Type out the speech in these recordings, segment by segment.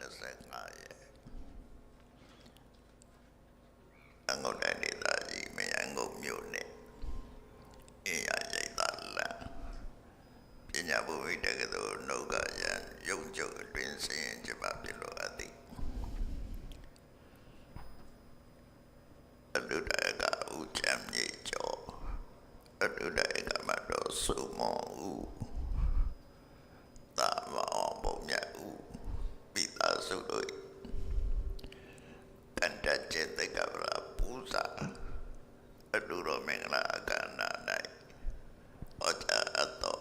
25ရက်အငုတ်တိုင်းဒေသကြီးမယန်းကုန်းမြို့နယ်အေးရရိတ်သာလန်ပညာဘုဝိတက္ကသိုလ်နှုတ်ကရန်ရုံချုပ်အတွင်းစင်ကြပါပြလို့အပ်သည်အတုဒယကဥချမ်းမြေကျော်အတုဒယကမတော်စုမောဥသာမအောင်ဘုံမြတ်ဥပိသာစုတို့၏ကန္တចេတကဗရာပူဇာအတုရောမင်္ဂလာအခမ်းအနား၌ဩဇာအပ်သော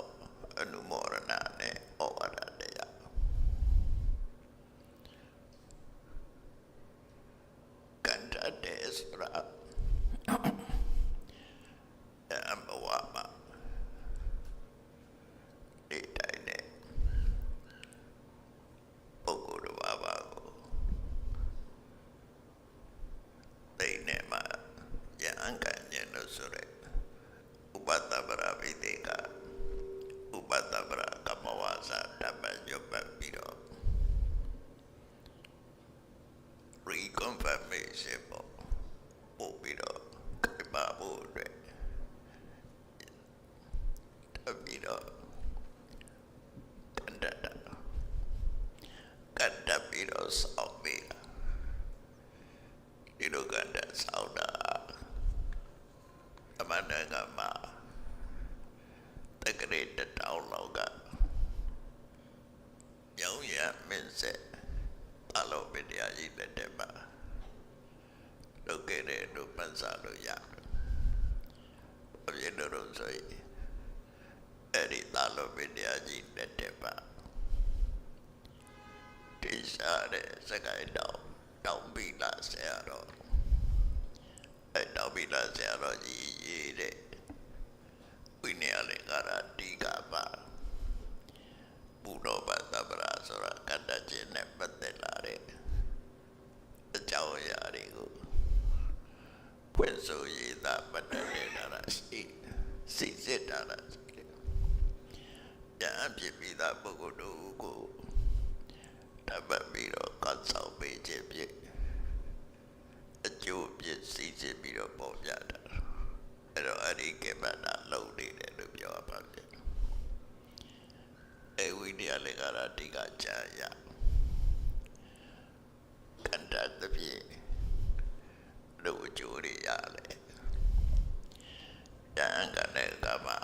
အနုမောရဏနှင့်ဩဝါဒတရားကန္တ တေစရာ အမဝမဒီတိုင်းနဲ့ပုဂ္ဂိုလ်တစ်ပါးပါကိုသိနေမှာယံကံညလို့ဆိုရဲဥပတ္တပရဝိတေကဥပတ္တပရကမ္မဝါစာတပ္ပညုပ္ပပြီးတော့ reconfirmation ပေါ့ပို့ပြီးတော့ကြပါဖို့အတွက် တပြီးတော့ကန္တတာကန္တပြီးတော့စောက်ပြီးတာဒီလိုကန္တစောက်တာအမန္တကမှာတက္ကရေတတောင်းလောက်ကရောင်ရမင်းဆက်အ လောပတရားကြီးလက်ထက်မှာလုပ်ခဲ့တဲ့တို့ပန်းစားလို့ရတယ်။အပြည့်တို့ဆိုရင်အဲ့ဒီသာလို့ပင်တရားကြီးတက်တက်ပါတိစားတဲ့စကိုင်းတောင်တောင်ပိလာဆရာတော်အဲ့တောင်ပိလာဆရာတော်ကြီးရေးတဲ့ဝိနည်းလေးကရာတိကပါ ဘုရောဘသဗ္ဗရာဆိုတာကတ္တချင်းနဲ့ပတ်သက်လာတဲ့အကြောင်းအရာတွေကိုဖွင့်ဆိုရည်သာပတ်သက်နေတာရှိစိတ်စစ်တာလားရှိတယ်ဉာဏ်ဖြစ်ပြီးသားပုဂ္ဂိုလ်တို့ကိုတပတ်ပြီးတော့ကတ်ဆောင်ပေးခြင်းဖြင့်အကျိုးပြည့်စည်ခြင်းပြီးတော့ပေါ်ပြတာအဲ့တော့အဲ့ဒီကေမနာလုံးနေတယ်လို့ပြောပါမယ် အဲဝိနည်းလည်းကရာတိကကြာရကန္တတပြည့်လို့အကျိုးရရလေဉာဏ်ကလည်းကမှာ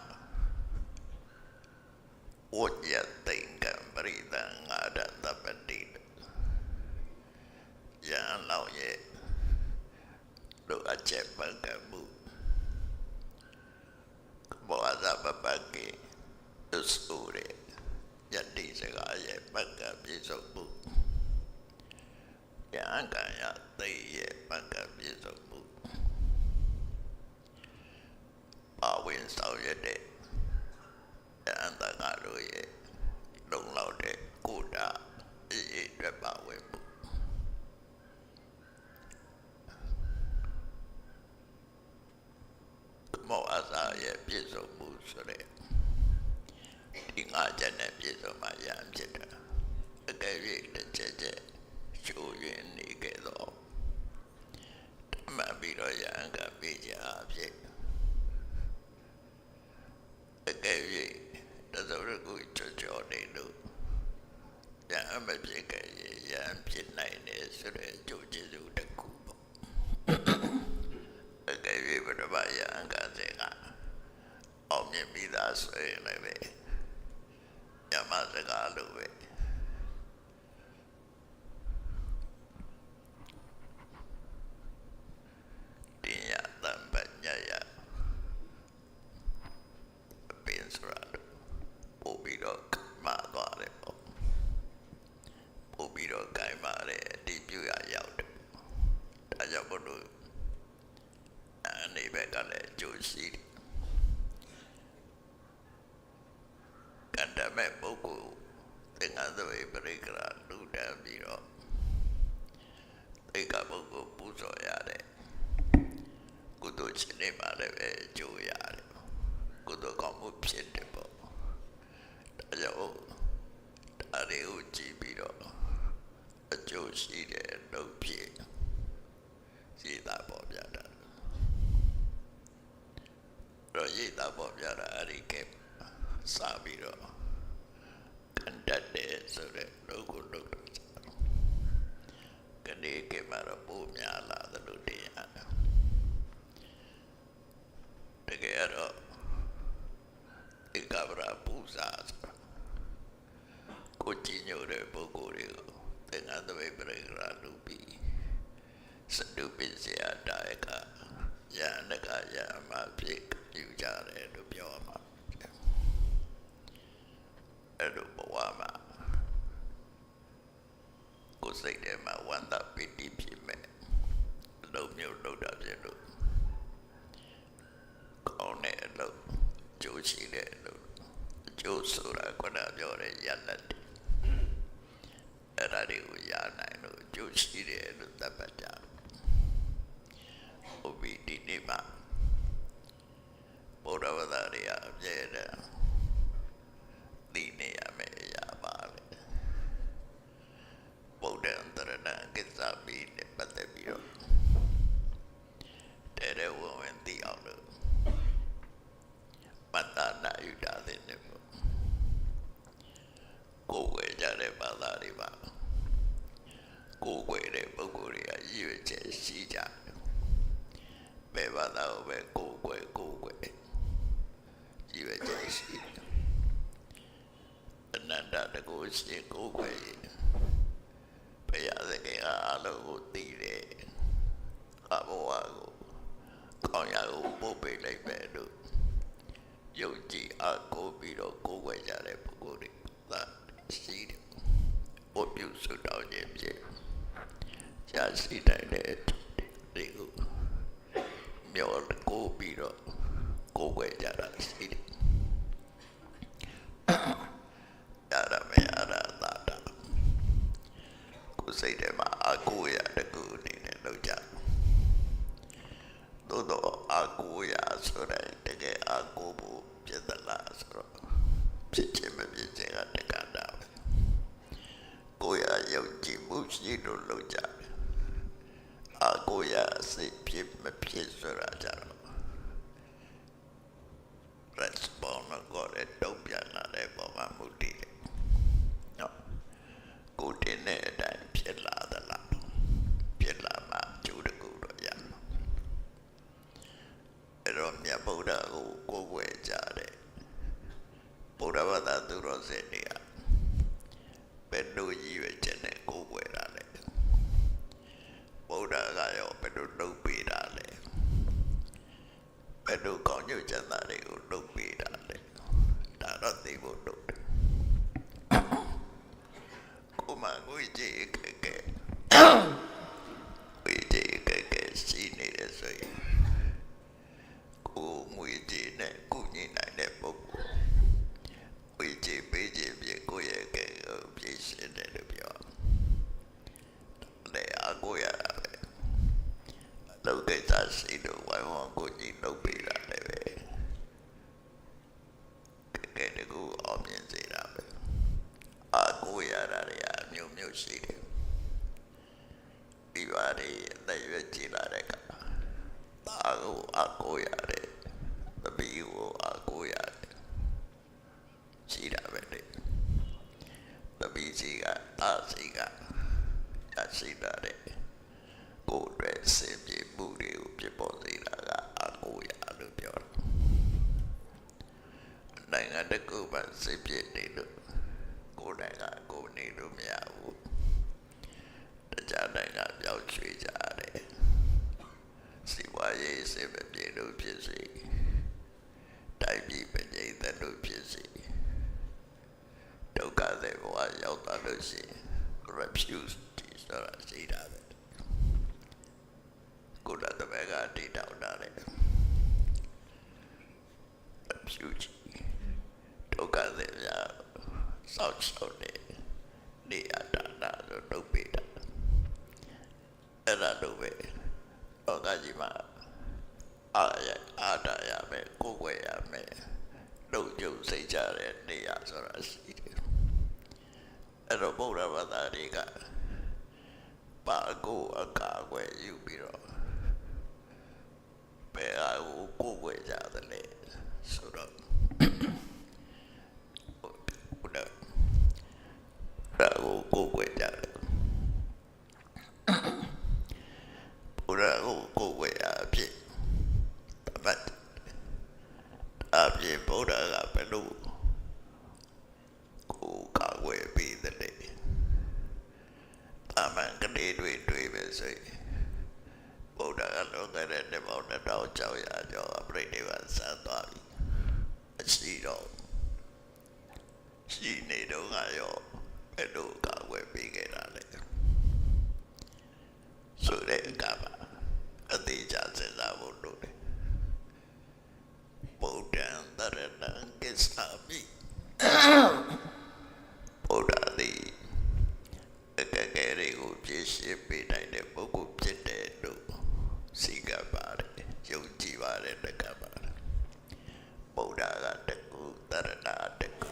ဝဉ္ဇတိင်္ဂံပရိသံငါရတပတိယံလောင်ရဲ့လူအချက်ပကမှုဘောဇပပကေသုစုရယတိစကားရဲ့ပကပြည့်စုံမှုယံကံယသိရဲ့ပကပြည့်စုံမှုအဝင်ဆောင်ရတဲ့အန္တငါတို့ရဲ့လုံလောက်တဲ့ကိုယ်တာအေးအေးအတွက်ပါဝင်မှုမောအစာရဲ့ပြည့်စုံမှုဆိုတဲ့ ဒီငါချက်နဲ့ပြည့်စုံမှရံဖြစ်တာအကယ်၍တစ်ချက်ချက်ချိုးရင်းနေခဲ့တော့မှန်ပြီးတော့ရံကပေးကြအဖြစ်အကယ်၍တသောရကိုချောချောနေလို့ရံမဖြစ်ခဲ့ရင်ရံဖြစ်နိုင်တယ်ဆိုတဲ့အကျိုးကျေးဇူးတစ်ခုပေါ့အကယ်၍ဘုရားရံကတဲ့ကအောင်မြင်ပြီးသားဆိုရင်လည်းပဲညမ စကားလိုပဲတင်ရတံပညာယပင်စရာပို့ပြီးတော့မာသွားတယ်ပေါ့ပို့ပြီးတော့ကြိုင်မာတယ်ဒီပြူရရောက်တယ်ဒါကြောင့်ဘုလို့အနေဘက်ကလည်းကြိုးရှိတယ်ကန္တ မဲ့ပုဂ္ဂိုလ်သင်္ကန်းသဝေပရိကရာလူတန်းပြီးတော့သိက္ခာပုဂ္ဂိုလ်ပူဇော်ရတယ်ကုသိုလ်ရှင်နေပါလည်းပဲအကျိုးရတယ်ကုသိုလ်ကောင်းမှုဖြစ်တယ်ပေါ့ဒါကြောင့်ဒါတွေကိုကြည့်ပြီးတော့အကျိုးရှိတဲ့လုပ်ဖြစ်စီတာပေါ်ပြတာတော့ရေးတာပေါ်ပြတာအဲ့ဒီကစပြီးတော့ကန် တတ်တယ်ဆိုတဲ့လုပ်ကိုလုပ်တော့ကနေကမှာတော့ပို့များလာသလိုတရားတကယ်တော့ဒီကဗရာပူဇာဆိုတာကိုကြည်ညိုတဲ့ပုဂ္ဂိုလ်တွေကိုသင်္ကန်းသဘိပရိကရာလူပြီးစတုပိစရာတာယကယန္တကယမဖြစ်ယူကြတယ်လို့ပြောမှာ အဲ့လိုဘဝမှာကိုယ်စိတ်ထဲမှာဝန္တာပိတိဖြစ်မဲ့အလုံးမျိုးလုံးတာဖြစ်လို့ကောင်းတဲ့အလုပ်ကြိုးရှိတဲ့အလုပ်အကျိုးဆိုတာကနပြောတဲ့ရလတ်တွေအဲ့ဒါတွေကိုရနိုင်လို့ကြိုးရှိတယ်လို့သတ်မှတ်ကြတယ်။ဘုရားဒီနေ့မှာဘုရားဝဒရိယအပြည့်တဲ့ ဒီနေရမယ်အရာပါလေဗုဒ္ဓံတရဏကိစ္စမီနဲ့ပတ်သက်ပြီးတော့တဲ့တဲ့ဝင်ဝင်သိအောင်လို့မတ္တနာယူတာတဲ့နေပေါ့ကိုယ်ဝယ်ကြတဲ့ဘာသာတွေပါကိုယ်ဝယ်တဲ့ပုဂ္ဂိုလ်တွေကရည်ရွယ်ချက်ရှိကြတယ်ဘယ်ဘာသာကိုပဲကိုယ်ဝယ်ကိုယ်ဝယ်ရည်ရွယ်ချက်ရှိတယ်အနန္တတကုရှိကိုယ်ဝယ်ဘုရားသခင်ကအလုံးကိုသိတယ်အဘောဝကိုကောင်းရာကိုပို့ပေးလိုက်ပဲလို့ယုံကြည်အကိုပြီးတော့ကိုယ်ဝယ်ကြတဲ့ပုဂ္ဂိုလ်တွေသာရှိတယ်။ဘုပြုစုတောင်းခြင်းဖြင့်ရှားရှိနိုင်တဲ့ဒီကိုမျောကိုပြီးတော့ကိုယ်ဝယ်ကြတာရှိတယ်။ရရမယ်ရတာတာတာကိုယ် စိတ်ထဲမှာအကိုရတကူအနေနဲ့လောက်ကြသို့တော့အကိုရဆိုတဲ့တကယ်အကိုဖို့ဖြစ်သလားဆိုတော့ဖြစ်ခြင်းမဖြစ်ခြင်းကတက္ကတာပဲကိုရယုံကြည်မှုရှိလို့လောက်ကြတယ်အကိုရစိတ်ဖြစ်မဖြစ်ဆိုတာကြတော့ response ကိုလည်းတုံ့ပြန်လာတဲ့ပုံမှန်မှုတည်တယ်နော်ကိုတင်တဲ့အတိုင်းဖြစ်လာသလားဖြစ်လာမှကျိုးတကူတော့ရမှာအဲ့တော့မြတ်ဗုဒ္ဓကိုကိုယ်ွယ်ကြတယ်ဗုဒ္ဓဘာသာသူတော်စင်တွေကဘယ်လိုရည်ရွယ်ချက်နဲ့ကိုယ်ွယ်တာလဲဗုဒ္ဓကရောဘယ်လိုလုပ်ပေးတာလဲဘယ်လိုကောင်းကျိုးချမ်းသာတွေကိုလုပ်ပေးတာလဲဒါတော့သိဖို့လုပ်တယ်ကိုမငွေကြီးကကဲငွေကြီးကကဲရှိနေတယ်ဆိုရင်ကို ငွေကြီးနဲ့ကုညီနိုင်တဲ့ပုဂ္ဂိုလ်ငွေကြီးပေးခြင်းဖြင့်ကိုယ့်ရဲ့ကဲကိုပြည့်စင်တယ်လို့ပြောတယ်အကိုရတာပဲလောကိစ္စရှိလို့ဝိုင်းဝန်းကိုကြီးလုပ်ပေးတာလည်းပဲကဲတကူအောင်မြင်စေတာပဲအကိုရတာတွေအမျိုးမျိုးရှိတယ်ဒီပါတွေအသက်ရွယ်ကြီးလာတဲ့ကဒါကိုအကိုရတယ်တပီးကိုအကိုရတယ်ရှိတာပဲလေတပီးစီကအာစီကရရှိတာတဲ့ကိုယ်ရဲ့စေပြေမှုတွေကိုဖြစ်ပေါ်စေတာကအကိုရလို့ပြောတာနိုင်ငံတစ် ခုမှစေပြေနေလို့ကိုယ်တိုင်ကကိုယ်နေလို့မရဘူးတခြားနိုင်ငံပြောင်းရွှေ့ကြတယ်စီဝါရေးစေမပြေလို့ဖြစ်စေတိုင်းပြည်ပငိမ့်တဲ့လို့ဖြစ်စေဒုက္ခတဲ့ဘဝရောက်သွားလို့ရှိရင် refuse ဆိုတာရှိတာပဲကိုယ်တော်တပည့်ကတည်တောင်းတာလေ refuse ဒု က္ခတဲ့ပြစောက်ရှောက်နေနေရတာဒါဆိုလုပ်ပေးတာအဲ့ဒါလို့ပဲလောကကြီးမှာအာရအာတာရမယ်ကိုယ်ွယ်ရမယ်လုံကျုံစိတ်ကြတဲ့နေရာဆိုတာရှိတယ်အဲ့တော့ဗုဒ္ဓဘာသာတွေကပါကိုအကာအကွယ်ယူပြီးတော့ဘယ်ဟာကိုကိုယ်ွယ်ကြတယ်လဲဆိုတော့ဘုရားဒါ ကိုကိုယ်ွယ်ကြတယ်ဘုရားကိုကိုယ်ွယ်ရအဖြစ်တပတ်အဖြစ်ဘုရားကဘယ်လိုကိုယ်ကာကွယ်ပေးတယ်လဲအမှန်ကလေးတွေတွေ့ပဲဆိုရင်ဘုရားကလောကရဲ့တပေါင်းတစ်တောင်ကြောက်ရကြောပြိဋိဘဆန်းသွားပြီအရှိတော့ရှိနေတော့ကရောဘယ်လိုကာကွယ်ပေးခဲ့တာလဲဆိုတဲ့အခါမှာအသေးချာစဉ်းစားဖို့လိုတယ်ဗုဒ္ဓံတရဏံကိစ္ဆာမိဘုရားသည်အကကယ်တွေကိုပြည့်ရှင်းပေးနိုင်တဲ့ပုဂ္ဂိုလ်ဖြစ်တယ်လို့စိတ်ကပါတယ်ယုံကြည်ပါတယ်တက္ကပါ ဗုဒ္ဓကတကူတရဏတကူ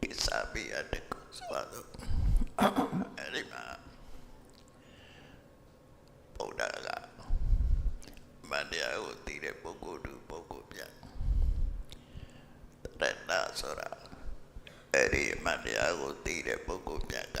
ကိစ္ဆာမိအတကူဆိုတော့အဲ့ဒီမှာဗုဒ္ဓကမန္တရားကိုသိတဲ့ပုဂ္ဂိုလ်သူပုဂ္ဂိုလ်ပြတရဏဆိုတာအဲ့ဒီမန္တရားကိုသိတဲ့ပုဂ္ဂိုလ်ပြက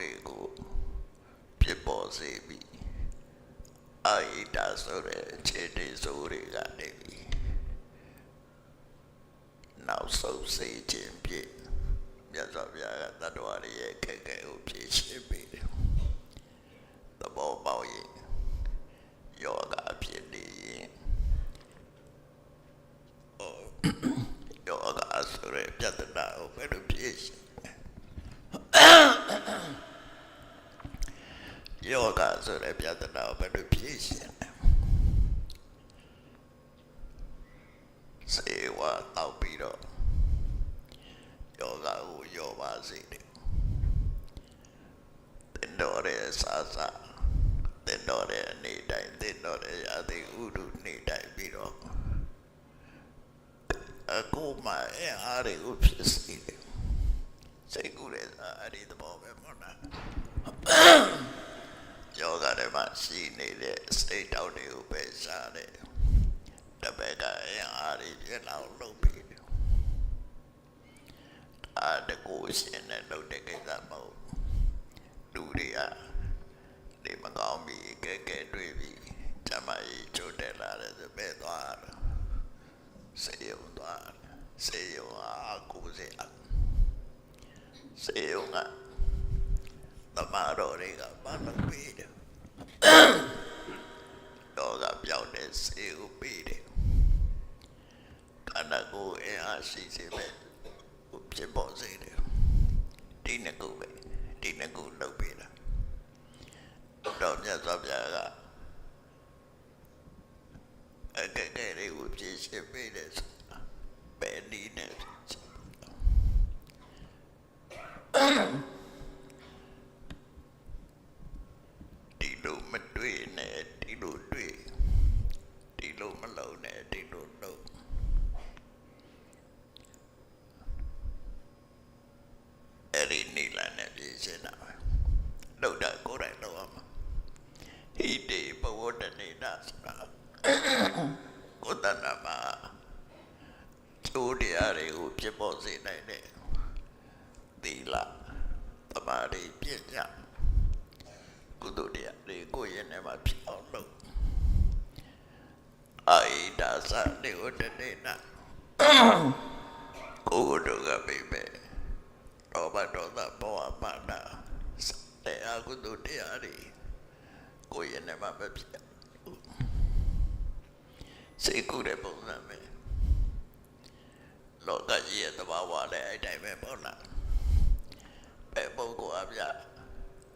တွေကိုဖြစ်ပေါ်စေပြီးအာဣဒာဆိုရဲအခြေတည်ဆိုတွေကနေပြီးနောက်ဆုံးစေခြင်းဖြင့်မြတ်စွာဘုရားကတတ္တဝါတွေရဲ့ခက်ခဲကိုဖြေရှင်းပေးတယ်သဘောပေါက်ရင်ယောဂဖြစ်နေရင်ဟောယောဂဆိုရပြဿနာကိုဘယ်လိုဖြေရှင်း ယောဂဆိုရပြဿနာကိုဘယ်လိုဖြေရှင်းစေဝါတောက်ပြီးတော့ယောဂကိုယောပါစေတယ်တင်တော်ရဲ့စာစာတင်တော်တဲ့အနေတိုင်းတင်တော်တဲ့ရာသီဥတုနေတိုင်းပြီးတော့အခုမှအဲအားတွေကိုဖြစ်စီတယ်စိတ်ကူးတဲ့အဲ့ဒီသဘောပဲမဟုတ်လား ယောဂတွေမှာရှိနေတဲ့စိတ်တောက်တွေကိုပဲစားတယ်တပည့်ကအဲအားတွေဖြစ်လာအောင်လုပ်ပြီးတယ်အားတကူရှင်နဲ့လုပ်တဲ့ကိစ္စမဟုတ်လူတွေကဒီမကောင်းပြီကဲကဲတွေ့ပြီကျမကြီးချိုးတက်လာတယ်ဆိုပဲသွားတယ်စေယုံသွားတယ်စေယုံအကူစေအစေယုံကတ မတော်တွေကဘာလို့ပြီးတယ်တော့ကပြောင်းတဲ့စေယုံပြီးတယ်ခန္ဓာကိုယ်အင်အားရှိစေပဲဖြစ်ပေါ်စေတယ်ဒီနှစ်ခုပဲဒီနှစ်ခုလုပ်ပြီးတာတော့မြတ်စွာဘုရားကအကဲကဲတွေကိုပြည့်စုံပေးတယ်ဆိုတာဘယ်နည်းနဲ့ဒီလိုမတွေ့နဲ့ဒီလိုတွေ့ဒီလိုမလုံးနဲ့ဒီလိုလုံးအဲ့ဒီနိလ န်နဲ့ပြည့်စုံတာပဲလောက်တာကိုယ်တိုင်လောက်အောင်ဟိတေဘဝတနေနာဆိုတာကိုယ်တဏ္ဍမှာကျိုးတရားတွေကိုဖြစ်ပေါ်စေနိုင်တဲ့သီလသမာဓိပညာကုသိုလ်တရားတွေကိုယ့်ရဲ့နေမှာဖြစ်အောင်လုပ်အာဣဒါသနေဝတနေနာကိုယ်တို့ကပြိပဲ ဒေါဘဒေါသဘောအပါဒတရားကုသိုလ်တရားတွေကိုယ်ရဲ့နဲ့မှပဲဖြစ်စိတ်ကူးတဲ့ပုံစံပဲလောကကြီးရဲ့သဘာဝလည်းအဲ့တိုင်းပဲပေါ့လားပဲပုဂ္ဂိုလ်အပြ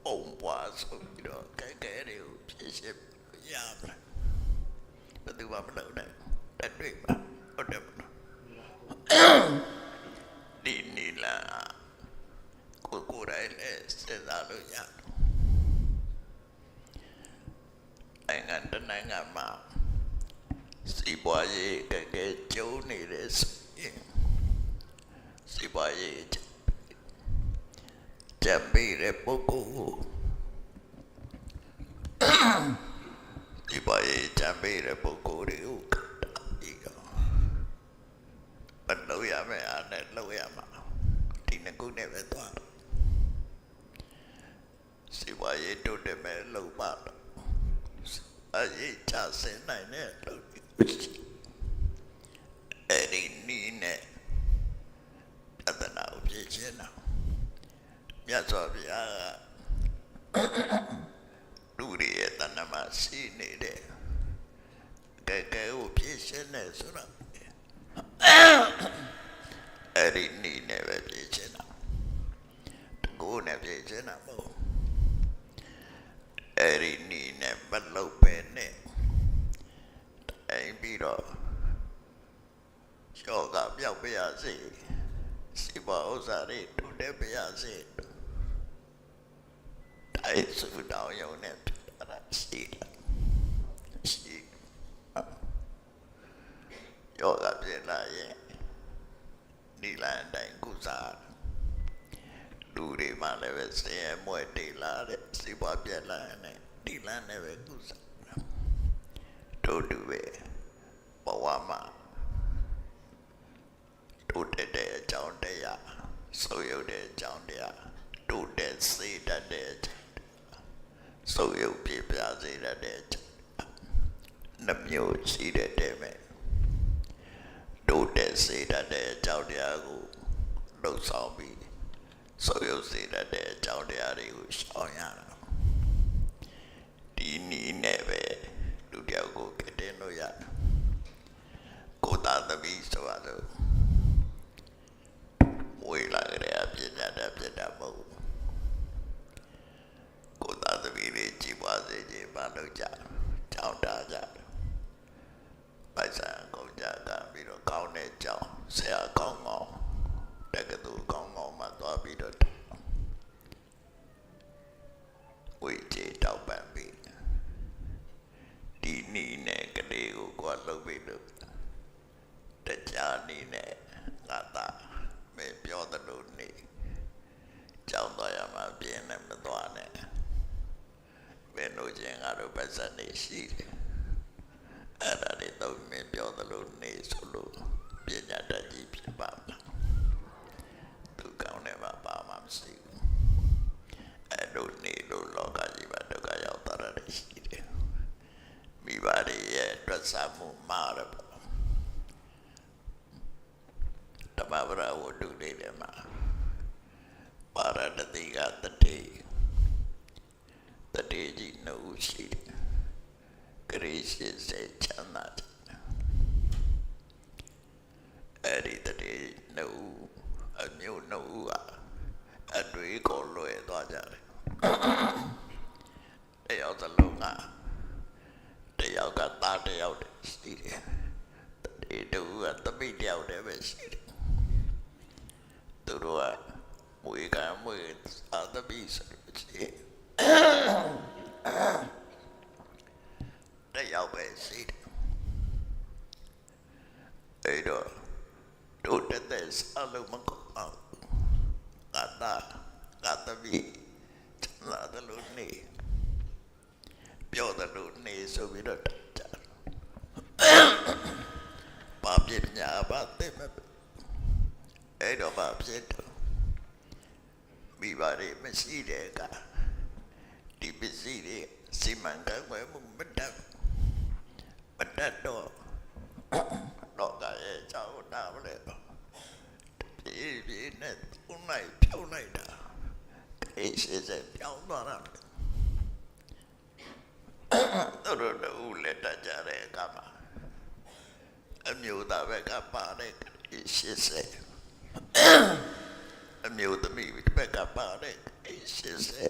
အုံပွားဆိုပြီးတော့ကဲကဲတွေကိုဖြစ်ရှင်းရမယ်ဘယ်သူမှမလုပ်နိုင်တတွေ့ပါဟုတ်တယ်မလားဒီနီလာ ကိုကိုယ်တိုင်လည်းစဉ်းစားလို့ရတယ်နိုင်ငံတစ်နိုင်ငံမှာစီးပွားရေးကဲကဲကျုံနေတဲ့ဆိုရင်စီးပွားရေးကြံပေးတဲ့ပုဂ္ဂိုလ်ကိုစီးပွားရေးကြံပေးတဲ့ပုဂ္ဂိုလ်တွေကိုကတာပြီးတော့မလုပ်ရမယ့်အားနဲ့လုပ်ရမှာဒီနှစ်ခုနဲ့ပဲသွား စီးပွားရေးတိုးတက်မဲ့လုပ်ပါတော့အရေးချစင်နိုင်တဲ့လုပ်အဲ့ဒီနီးနဲ့ပြဿနာကိုဖြေရှင်းတော့မြတ်စွာဘုရားကလူတွေရဲ့တဏ္ဍမှာရှိနေတဲ့ကဲကဲကိုဖြေရှင်းနေဆိုတော့အဲ့ဒီနီးနဲ့ပဲဖြေရှင်းတာတကူနဲ့ဖြေရှင်းတာမဟုတ် အဲ့ဒီနီးနဲ့မလုပ်ပဲနဲ့တိုင်ပြီးတော့ယောဂပြောက်ပြရစေစီပါဥစ္စာတွေတူတယ်ပြရစေတိုင်စုတောင်းရုံနဲ့အဲ့ဒါရှိတယ်ရှိယောဂပြလာရင်ဒီလန်တိုင်းကုစား လူတွေမှလည်းပဲဆင်းရဲမွဲတေလာတဲ့စီပွားပြက်လာတဲ့ဒီလန်နဲ့ပဲကုစားတို့တူပဲဘဝမှာတို့တက်တဲ့အကြောင်းတရားဆိုရုပ်တဲ့အကြောင်းတရားတို့တက်စေတတ်တဲ့အကြောင်းတရားဆိုရုပ်ပြပြစေတတ်တဲ့အကြောင်းနှမျိုးရှိတဲ့တဲ့မဲ့တို့တက်စေတတ်တဲ့အကြောင်းတရားကိုလှုပ်ဆောင်ပြီး ဆိုရုပ်စေတတ်တဲ့အကြောင်းတရားတွေကိုရှောင်ရတာဒီနည်းနဲ့ပဲလူတယောက်ကိုကတဲ့လို့ရတယ်ကိုယ်သားသမီးဆိုရလို့ဝေလာကြတဲ့အပြစ်တတ်တဲ့ပြစ်တတ်မဟုတ်ဘူးကိုယ်သားသမီးတွေကြည်ပွားစေခြင်းမလုပ်ကြကြောင်းတာကြပိုက်ဆံကုန်ကြကပြီးတော့ကောင်းတဲ့ကြောင်းဆရာကောင်းကောင်း တက္ကသိုလ်ကောင်းကောင်းမှသွားပြီးတော့ဝေချေတောက်ပံပြီးဒီနီနဲ့ကလေးကိုကွာလုပ်ပြီးလို့တခြားနီနဲ့ငါသာမင်းပြောသလိုနေကြောင်းသွားရမှာပြင်းနဲ့မသွားနဲ့ဘယ်လိုချင်းငါတို့ပတ်စံနေရှိတယ်အဲ့ဒါတွေတော့မင်းပြောသလိုနေဆိုလို့ပညာတတ်ကြီးဖြစ်ပါမလားသူ ကောင်းတယ်မှာပါမှမရှိဘူးအဲ့လိုနေလို့လောကကြီးမှာဒုက္ခရောက်တာတွေရှိတယ်မိဘတွေရဲ့အတွက်ဆမှုမှားတယ်ပေါ့တမဗရာဝတ္ထုလေးတွေမှာပါရတတိကတတိတတိကြီးနှုတ်ရှိတယ်ဂရိရှိစေချမ်းသာတယ်အဲ့ဒီတတိနှုတ် အမျိုးနှုတ်ကအတွေ့ကိုလွယ်သွားကြတယ်တယောက်သလုံးကတယောက်ကသားတယောက်တည်းရှိတယ်တတိတူကတပိတယောက်တည်းပဲရှိတယ်သူတို့ကမွေကမွေသာတပိဆိုလို့ရှိရင်တယောက်ပဲရှိတယ်အဲ့တော့တို့တက်တဲ့စားလို့မကောင်းအောင်ငါ သားငါသမီးချမ်းသာတယ်လို့နေပြောတယ်လို့နေဆိုပြီးတော့တက်ကြတယ်ဘာပြစ်ညာဘာတဲ့မအဲ့တော့ဘာဖြစ်တော့မိဘတွေမရှိတဲ့ကဒီပစ္စည်းတွေစီမံကံွယ်မှုမတတ်မတတ်တော့တော့ကရဲ့ကြောက်တာမလဲတော့ ပြေးပြေးနဲ့သုံးလိုက်ဖြုံးရှိစေပြောင်းသွားတာသူတို့တို့လက်တကြတဲ့အခါမှာအမျိုးသားဘက်ကပါတဲ့ရှိစေအမျိုးသမီးဘက်ကပါတဲ့ရှိစေ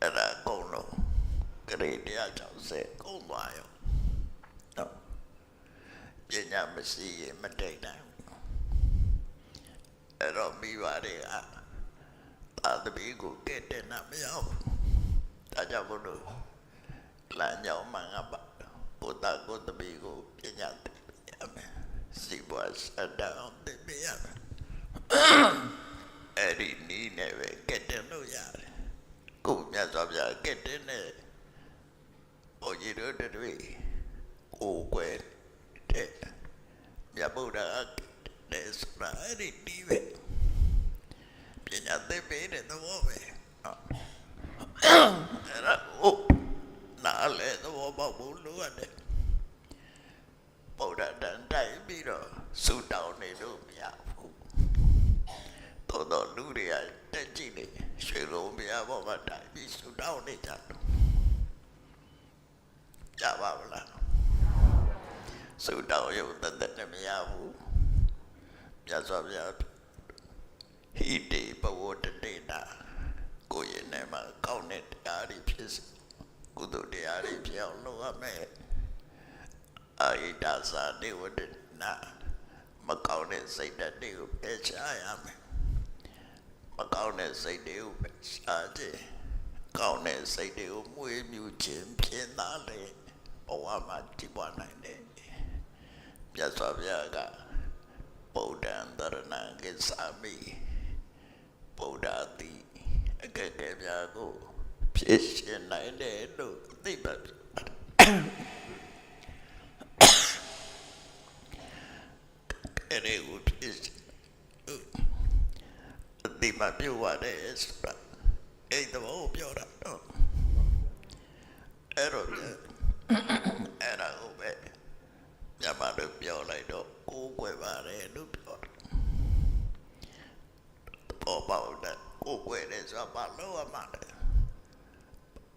အဲ့ဒါကုန်းလုံးဂရေ160ကုန်းသွားရောနော်ပညာမရှိရင်မတိတ်နိုင်ဘူး အဲ့တော့မိဘတွေကသာသမီကိုကဲ့တဲ့နာမရောက်ဒါကြောင့်ဘုလို့လမ်းကြောင်းမှငါပါကိုတာကိုသမီကိုပညာသိရမယ်စီပွားစတဲ့အောင်သိရမယ်အဲ့ဒီနီးနဲ့ပဲကဲ့တဲ့လို့ရတယ်ကိုမြတ်စွာဘုရားကဲ့တဲ့နဲ့ဘုန်းကြီးတို့တွေကိုကွယ်တဲ့မြတ်ဗုဒ္ဓ တဲ့ဆိုတာအဲ့ဒီဒီပဲပညာသိပေးတဲ့သဘောပဲဟုတ်အဲ့ဒါကိုနားလေသဘောပေါက်ဖို့လိုရတယ်ဗုဒ္ဓတန်တိုက်ပြီးတော့ဆူတောင်းနေလို့မရဘူးတော်တော်လူတွေကတက်ကြည့်နေရွှေလုံးမရဘောမှာတိုက်ပြီးဆူတောင်းနေကြတယ်ကြပါမလားဆူတောင်းရုံတသက်နဲ့မရဘူး မြတ်စွာဘုရားဟိတေဘဝတတေနာကိုယ်ရင်ထဲမှာကောင်းတဲ့တရားတွေဖြစ်စေကုသိုလ်တရားတွေဖြစ်အောင်လုပ်ရမယ်အာဟိတသာနေဝတနာမကောင်းတဲ့စိတ်ဓာတ်တွေကိုပယ်ချရမယ်မကောင်းတဲ့စိတ်တွေကိုပယ်ချခြင်းကောင်းတဲ့စိတ်တွေကိုမွေးမြူခြင်းဖြစ်လာလေဘဝမှာတည်ပွားနိုင်တယ်မြတ်စွာဘုရားက ဗုဒ္ဓံတရဏံကိသာမိဗုဒ္ဓတိအကဲကဲများကိုဖြစ်ရှင်နိုင်တယ်လို့သိပါပြီအဲ့ဒီကိုဖြစ်ရှင်အတိမပြုတ်ရတယ်ဆိုတာအဲ့ဒီဘောပြောတာတော့အဲ့တော့အဲ့ဒါကိုပဲ ညမတို့ပြောလိုက်တော့ကိုးကွယ်ပါတယ်လို့ပြောတယ်ပေါ်ပေါက်တဲ့ကိုယ်ွယ်တဲ့ဆိုပါလို့အမှန်တယ်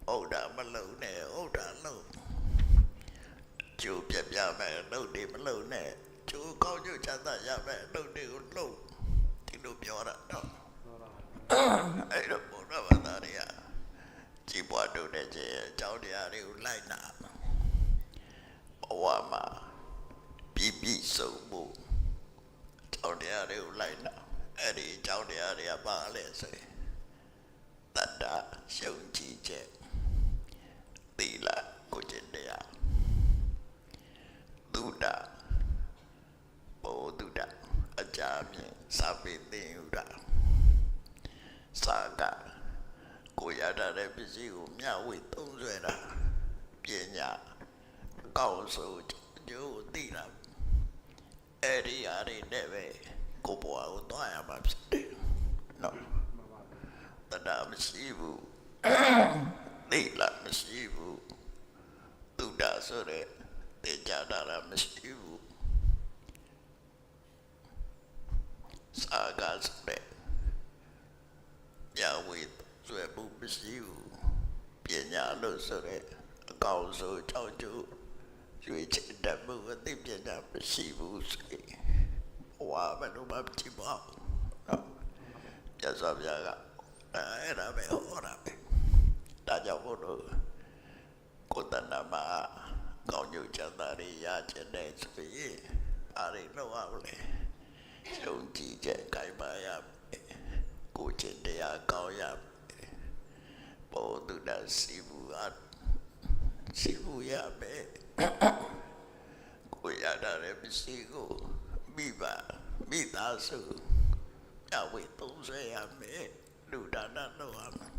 ဟုတ်တာမလုံနဲ့ဟုတ်တာလုံကျိုးပြပြမဲ့လုံတွေမလုံနဲ့ကျိုးကောင်းကျိုးချမ်းသာရမဲ့လုံတွေကိုလုံဒီလိုပြောတာတော့အဲ့တော့ဘုရားဘာသာတွေကကြည်ပွားတို့တဲ့ကျအကြောင်းတရားတွေကိုလိုက်နာဘဝမှာ ပြည့်ပြည့်စုံဖို့အကြောင်းတရားတွေကိုလိုက်နာအဲ့ဒီအကြောင်းတရားတွေကပါလဲဆိုရင်တတ္တရှုံကြည်ချက်သီလကိုကျင့်တရားသုဒ္ဓဘောဓုဒ္ဓအကြမြင်စာပေသင်ယူတာစာကကိုရတဲ့ပစ္စည်းကိုမျှဝေသုံးဆွဲတာပညာကောင်းဆိုကျိုးသိတာ အဲ့ဒီအရင်နဲ့ပဲကိုဘွားကိုတွားရမှာဖြစ်တယ်နော်တဒါမရှိဘူးသိလားမရှိဘူးသူဒါဆိုတဲ့တေကြတာလားမရှိဘူးစာကဆိုတဲ့ညာဝေဆွဲဘူးမရှိဘူးပညာလို့ဆိုတဲ့အကောင်ဆိုကြောက် ကြရွေချတတ်မှုအသိပညာမရှိဘူးဆိုရင်ဝါမလို့မကြည့်ပါဘူးနော်ပြတ်စွာပြားကအဲ့ဒါပဲဟောတာပဲဒါကြောင့်ဘုလို့ကိုယ်တဏ္ဍမှာကောင်းကျိုးချမ်းသာတွေရချင်တဲ့ဆိုရင်အားရလောက်အောင်လေယုံကြည်ချက်ကြိုင်ပါရမယ်ကိုယ်ချင်းတရားကောင်းရမယ်ဘောဓုဒစီဘူးအစီဘူးရမယ် ကိုရတာလည်းမရှိကိုမိဘမိသားစုအဝေသုံးဆွဲရမယ်လူဒါနလုပ်ရမယ်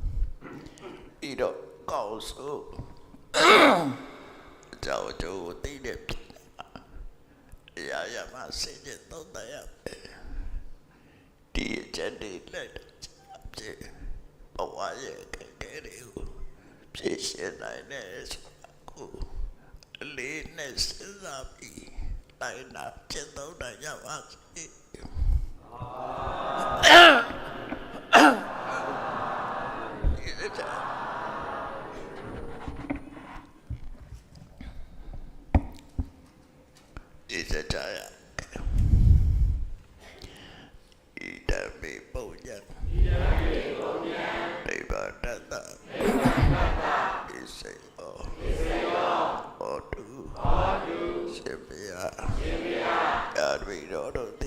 ပြီးတော့ကောက်စုကြောက်ကြိုးတိတဲ့အရာရမစင်ကြသုံးတရမယ်ဒီအချက်တွေလက်ဖြစ်ဘဝရဲ့ကဲကဲတွေကိုဖြစ်ရှင်နိုင်တဲ့ဆိုတာကို အလေးနဲ့စဉ်းစားပြီးတိုင်းနာကျင့်သုံးနိုင်ကြပါစေစကြရဣဒံမေပုံညံဣဒံမေပုံညံဒိဗ္ဗတတ္တဒိဗ္ဗတတ္တဣစေယောဣစေယောဟောတုဟောတု ရှင်ဘုရားရှင်ဘုရားယာဝိရောတို့သ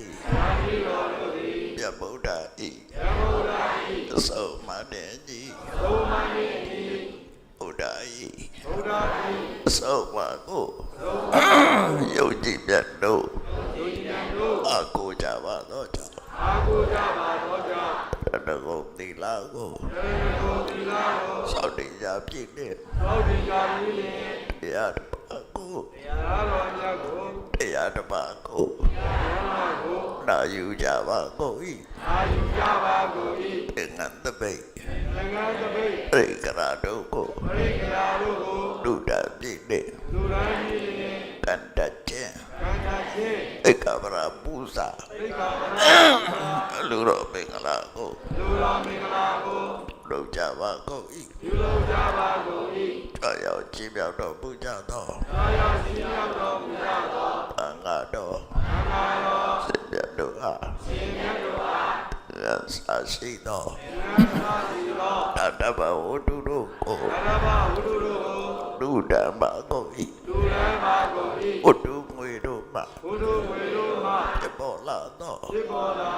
ကိုဤလူလုပ်ကြပါကိုဤကြောက်ရောက်ကြီးမြောက်တော်ပူကြသောကြောက်ရောက်ကြီးမြောက်တော်ပူကြသောအင်္ဂါတော်အင်္ဂါတော်စေပြတ်တို့အားစေပြတ်တို့အားရသရှိသောရသရှိသောတတ္တဗဝတ္တုတို့ကိုတတ္တဗဝတ္တုတို့ကိုလူဓမ္မကိုဤလူဓမ္မကိုဤဝတ္တုငွေတို့မှဝတ္တုငွေတို့မှဖြစ်ပေါ်လာသောဖြစ်ပေါ်လာ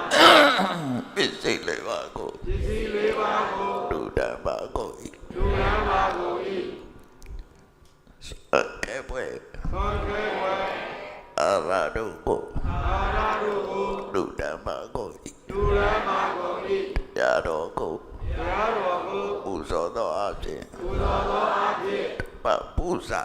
ပစ္စည်းလေးပါကိုပစ္စည်းလေးပါကိုလူဓမ္မ ကဲပွဲသောကဲပွဲအာရတို့ကိုအာရတို့ကိုလူဓမ္မကိုဤလူဓမ္မကိုဤရာတော်ကိုရာတော်ကိုပူဇော်သောအဖြစ်ပူဇော်သောအဖြစ် ပပူဇာ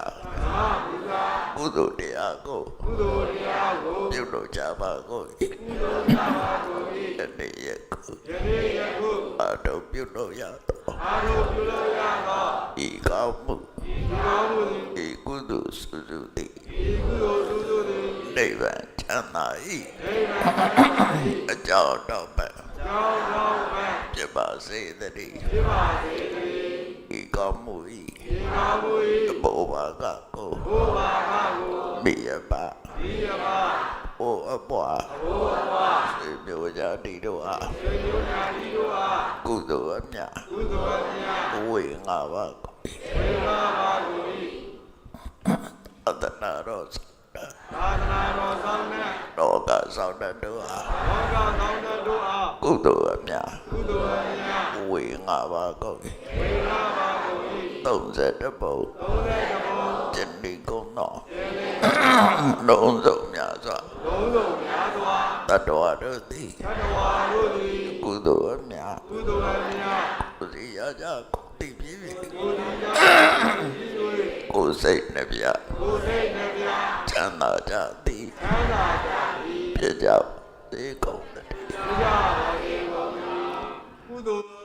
မပူဇာကုသိုလ်တရားကိုကုသိုလ်တရားကိုပြုလုပ်ကြပါကိုကုသိုလ်ကြပါကိုဤယနေ့ယခုယနေ့ယခုအာတော်ပြုလုပ်ရသောအာတော်ပြုလုပ်ရသောဤကောင်းမှုဤကောင်းမှုဤကုသိုလ်စုစုသည်ဤကုသိုလ်စုစုသည်နိဗ္ဗာန်ချမ်းသာ၏နိဗ္ဗာန်ချမ်းသာ၏အကြောင်းတော့မဲ့အကြောင်းတော့မဲ့ပြပါစေတည်းပြပါစေတည်းဤ ကောင်းမှုဤဤကောင်းမှုဤဘောဘာကကိုဘောဘာကကိုမိယပါမိယပါအိုအပွားအိုအပွားစေမျိုးကြတိတို့အားစေမျိုးကြတိတို့အားကုသိုလ်အမြတ်ကုသိုလ်အမြတ်ဝေငါပါကိုဝေငါပါကိုဤအတနာရောသာသနာတော်ဆောင်တဲ့လောကဆောင်တဲ့တို့အားလောကဆောင်တဲ့တို့အားကုသိုလ်အမြတ်ကုသိုလ်အမြတ်ဝေငါပါကိုဝေငါပါ ကိုဤ30ပုံ30ပုံကျင့်ဒီကုန်းတော်လုံးစုံများစွာလုံးစုံများစွာတတ္တဝါတို့သည်တတ္တဝါတို့သည်ကုသိုလ်အမြတ်ကုသိုလ်အမြတ်ကုသိရကြကုသိပြည့်ပြီကုသိရကြကိုယ်စိတ်နှပြကိုယ်စိတ်နှပြချမ်းသာကြသည်ချမ်းသာကြသည်ပြကြသေကုန်တည်းပြကြပါစေကုန်ကုသိုလ်